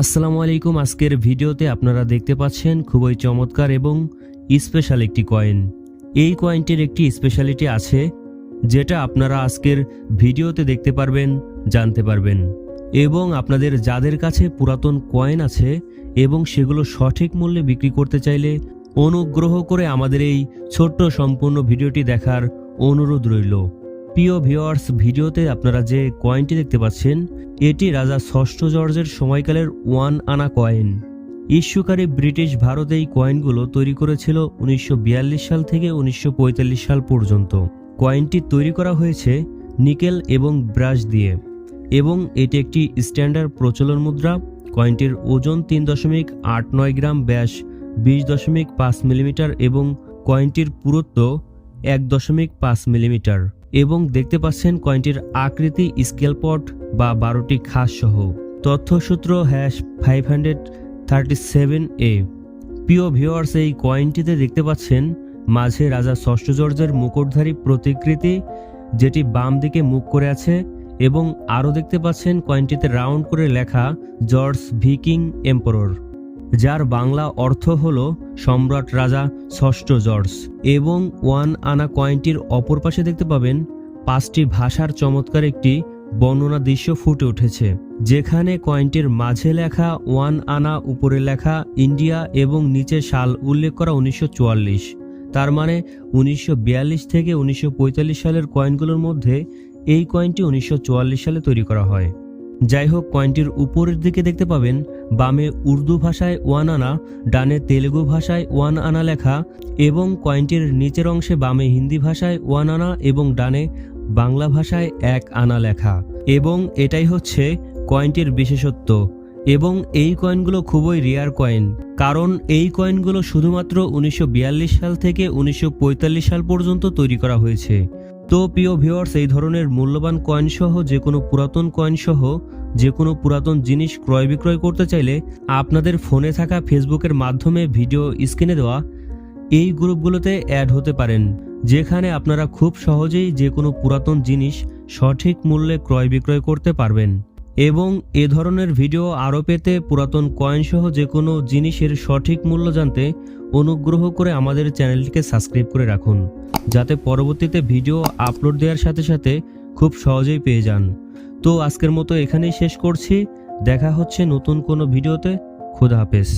আসসালামু আলাইকুম। আজকের ভিডিওতে আপনারা দেখতে পাচ্ছেন খুবই চমৎকার এবং স্পেশাল একটি কয়েন এই কয়েনটির একটি স্পেশালিটি আছে, যেটা আপনারা আজকের ভিডিওতে দেখতে পারবেন, জানতে পারবেন। এবং আপনাদের যাদের কাছে পুরাতন কয়েন আছে এবং সেগুলো সঠিক মূল্যে বিক্রি করতে চাইলে অনুগ্রহ করে আমাদের এই ছোট্ট সম্পূর্ণ ভিডিওটি দেখার অনুরোধ রইল। প্রিয় ভিওয়ার্স ভিডিওতে আপনারা যে কয়েনটি দেখতে পাচ্ছেন, এটি রাজা ষষ্ঠ জর্জের সময়কালের ওয়ান আনা কয়েন ইস্যুকারী ব্রিটিশ ভারত এই কয়েনগুলো তৈরি করেছিল উনিশশো বিয়াল্লিশ সাল থেকে উনিশশো পঁয়তাল্লিশ সাল পর্যন্ত। কয়েনটি তৈরি করা হয়েছে নিকেল এবং ব্রাশ দিয়ে এবং এটি একটি স্ট্যান্ডার্ড প্রচলন মুদ্রা। কয়েনটির ওজন তিন দশমিক আট নয় গ্রাম, ব্যাস বিশ দশমিক পাঁচ মিলিমিটার এবং কয়েনটির পুরুত্ব এক দশমিক পাঁচ মিলিমিটার। এবং দেখতে পাচ্ছেন কয়েনটির আকৃতি স্কেলপট বা বারোটি খাস সহ। তথ্যসূত্র hash five hundred thirty seven A. প্রিয় ভিওয়ার্স এই কয়েনটিতে দেখতে পাচ্ছেন মাঝে রাজা ষষ্ঠ জর্জের মুকুটধারী প্রতিকৃতি যেটি বাম দিকে মুখ করে আছে এবং আরও দেখতে পাচ্ছেন কয়েনটিতে রাউন্ড করে লেখা জর্জ ভিকিং এম্পরর। যার বাংলা অর্থ হল সম্রাট রাজা ষষ্ঠ জর্জ। এবং ওয়ান আনা কয়েনটির অপর পাশে দেখতে পাবেন পাঁচটি ভাষার চমৎকার একটি বর্ণনা দৃশ্য ফুটে উঠেছে, যেখানে কয়েনটির মাঝে লেখা ওয়ান আনা, উপরে লেখা ইন্ডিয়া এবং নিচে সাল উল্লেখ করা উনিশশো চুয়াল্লিশ। তার মানে উনিশশো বিয়াল্লিশ থেকে উনিশশো পঁয়তাল্লিশ সালের কয়েনগুলোর মধ্যে এই কয়েনটি উনিশশো চুয়াল্লিশ সালে তৈরি করা হয়। যাই হোক কয়েনটির উপরের দিকে দেখতে পাবেন, বামে উর্দু ভাষায় ওয়ান আনা, ডানে তেলেগু ভাষায় ওয়ান আনা লেখা এবং কয়েনটির নিচের অংশে বামে হিন্দি ভাষায় ওয়ান আনা এবং ডানে বাংলা ভাষায় এক আনা লেখা। এবং এটাই হচ্ছে কয়েনটির বিশেষত্ব। এবং এই কয়েনগুলো খুবই রেয়ার কয়েন। কারণ এই কয়েনগুলো শুধুমাত্র উনিশশো বিয়াল্লিশ সাল থেকে উনিশশো পঁয়তাল্লিশ সাল পর্যন্ত তৈরি করা হয়েছে। তো প্রিয় ভিউয়ার্স, এই ধরনের মূল্যবান কয়েন সহ যে কোনো পুরাতন কয়েন সহ যে কোনো পুরাতন জিনিস ক্রয় বিক্রয় করতে চাইলে আপনাদের ফোনে থাকা ফেসবুকের মাধ্যমে ভিডিও স্ক্রিনে দেওয়া এই গ্রুপগুলোতে অ্যাড হতে পারেন, যেখানে আপনারা খুব সহজেই যে কোনো পুরাতন জিনিস সঠিক মূল্যে ক্রয় বিক্রয় করতে পারবেন। এবং এ ধরনের ভিডিও আরও পেতে পুরাতন কয়েনসহ যে কোনো জিনিসের সঠিক মূল্য জানতে অনুগ্রহ করে আমাদের চ্যানেলটিকে সাবস্ক্রাইব করে রাখুন, যাতে পরবর্তীতে ভিডিও আপলোড দেওয়ার সাথে সাথে খুব সহজেই পেয়ে যান। তো আজকের মতো এখানেই শেষ করছি, দেখা হচ্ছে নতুন কোনো ভিডিওতে, খোদা হাফেজ।